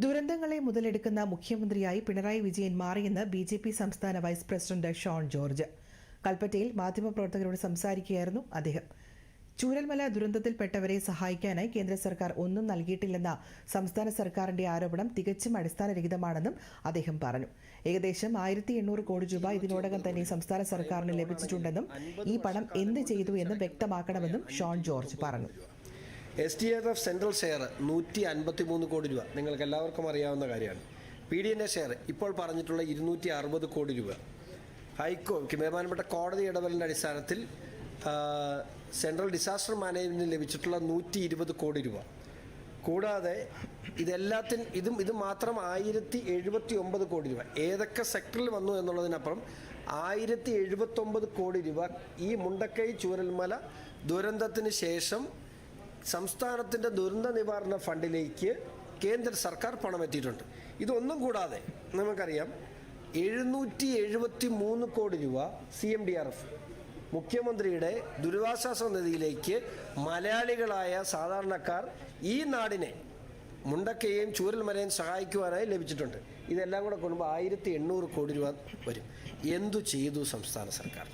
ദുരന്തങ്ങളെ മുതലെടുക്കുന്ന മുഖ്യമന്ത്രിയായി പിണറായി വിജയൻ മാറിയെന്ന് B J P സംസ്ഥാന വൈസ് പ്രസിഡന്റ് ഷോൺ ജോർജ്. കൽപ്പറ്റയിൽ മാധ്യമപ്രവർത്തകരോട് സംസാരിക്കുകയായിരുന്നു അദ്ദേഹം. ചൂരൽമല ദുരന്തത്തിൽപ്പെട്ടവരെ സഹായിക്കാനായി കേന്ദ്ര സർക്കാർ ഒന്നും നൽകിയിട്ടില്ലെന്ന സംസ്ഥാന സർക്കാരിന്റെ ആരോപണം തികച്ചും അടിസ്ഥാനരഹിതമാണെന്നും അദ്ദേഹം പറഞ്ഞു. ഏകദേശം ആയിരത്തി എണ്ണൂറ് കോടി രൂപ ഇതിനോടകം തന്നെ സംസ്ഥാന സർക്കാരിന് ലഭിച്ചിട്ടുണ്ടെന്നും ഈ പണം എന്ത് ചെയ്തു എന്ന് വ്യക്തമാക്കണമെന്നും ഷോൺ ജോർജ് പറഞ്ഞു. S D F F central share നൂറ്റി അൻപത്തി മൂന്ന് കോടി രൂപ. നിങ്ങൾക്ക് എല്ലാവർക്കും അറിയാവുന്ന കാര്യമാണ്. പി ഡി എന്റെ ഷെയർ ഇപ്പോൾ പറഞ്ഞിട്ടുള്ള ഇരുന്നൂറ്റി അറുപത് കോടി രൂപ. ഹൈക്കോ ബഹുമാനപ്പെട്ട കോടതി ഇടപെടലിന്റെ അടിസ്ഥാനത്തിൽ സെൻട്രൽ ഡിസാസ്റ്റർ മാനേജ്മെന്റിന് ലഭിച്ചിട്ടുള്ള നൂറ്റി ഇരുപത് കോടി രൂപ. കൂടാതെ ഇതെല്ലാത്തിൻ ഇതും ഇത് മാത്രം ആയിരത്തി എഴുപത്തി ഒമ്പത് കോടി രൂപ. ഏതൊക്കെ സെക്ടറിൽ വന്നു എന്നുള്ളതിനപ്പുറം ആയിരത്തി എഴുപത്തൊമ്പത് കോടി രൂപ ഈ മുണ്ടക്കൈ ചൂരൽമല ദുരന്തത്തിന് ശേഷം സംസ്ഥാനത്തിന്റെ ദുരന്ത നിവാരണ ഫണ്ടിലേക്ക് കേന്ദ്ര സർക്കാർ പണം എത്തിയിട്ടുണ്ട് ഇതൊന്നും കൂടാതെ നമുക്കറിയാം എഴുന്നൂറ്റി എഴുപത്തി മൂന്ന് കോടി രൂപ C M D R F മുഖ്യമന്ത്രിയുടെ ദുരിതാശ്വാസ നിധിയിലേക്ക് മലയാളികളായ സാധാരണക്കാർ ഈ നാടിനെ മുണ്ടക്കയെയും ചൂരൽമലയും സഹായിക്കുവാനായി ലഭിച്ചിട്ടുണ്ട്. ഇതെല്ലാം കൂടെ കൊണ്ടുമ്പോൾ ആയിരത്തി എണ്ണൂറ് കോടി രൂപ വരും. എന്തു ചെയ്തു സംസ്ഥാന സർക്കാർ?